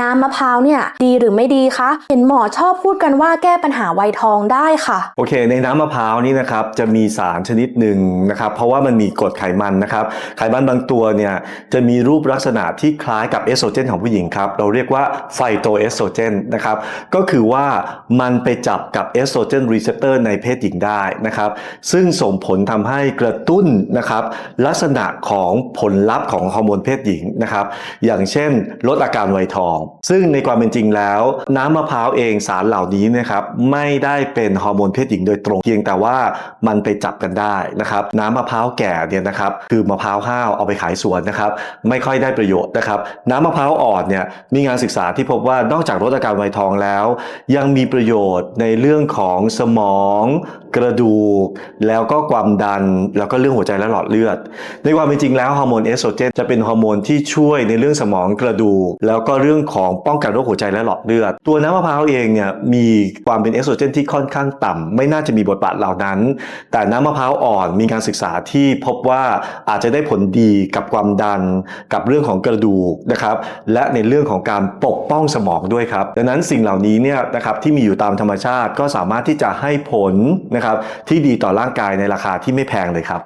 น้ำมะพร้าวเนี่ยดีหรือไม่ดีคะ เห็นหมอชอบพูดกันว่าแก้ปัญหาไวทองได้ค่ะ โอเค ในน้ำมะพร้าวนี่นะครับจะมีสารชนิดหนึ่งนะครับเพราะว่ามันมีกรดไขมันนะครับไขมันบางตัวเนี่ยจะมีรูปลักษณะที่คล้ายกับเอสโตรเจนของผู้หญิงครับเราเรียกว่าไฟโตเอสโตรเจนนะครับก็คือว่ามันไปจับกับเอสโตรเจนรีเซพเตอร์ในเพศหญิงได้นะครับซึ่งส่งผลทำให้กระตุ้นนะครับลักษณะของผลลัพธ์ของฮอร์โมนเพศหญิงนะครับอย่างเช่น ลดอาการไวทองซึ่งในความเป็นจริงแล้ว น้ำมะพร้าวเองสารเหล่านี้นะครับไม่ได้เป็นฮอร์โมนเพศหญิงโดยตรงเพียงแต่ว่ามันไปจับกันได้นะครับน้ำมะพร้าวแก่เนี่ยนะครับคือมะพร้าวห้าวเอาไปขายสวนนะครับไม่ค่อยได้ประโยชน์นะครับน้ำมะพร้าวอ่อนเนี่ยมีงานศึกษาที่พบว่านอกจากลดอาการไวทองแล้ว ยังมีประโยชน์ในเรื่องของสมองกระดูก แล้วก็ความดัน แล้วก็เรื่องหัวใจและหลอดเลือด ในความเป็นจริงแล้วฮอร์โมนเอสโตรเจนจะเป็นฮอร์โมนที่ช่วยในเรื่องสมองกระดูก แล้วก็เรื่องของป้องกันโรคหัวใจและหลอดเลือด ตัวน้ำมะพร้าวเองเนี่ยมีความเป็นเอสโตรเจนที่ค่อนข้างต่ำไม่น่าจะมีบทบาทเหล่านั้น แต่น้ำมะพร้าวอ่อนมีการศึกษาที่พบว่าอาจจะได้ผลดีกับความดัน กับเรื่องของกระดูกนะครับ และในเรื่องของการปกป้องสมองด้วยครับ ดังนั้นสิ่งเหล่านี้เนี่ยนะครับที่มีอยู่ตามธรรมชาติก็สามารถที่จะให้ผลนะครับที่ดีต่อร่างกายในราคาที่ไม่แพงเลยครับ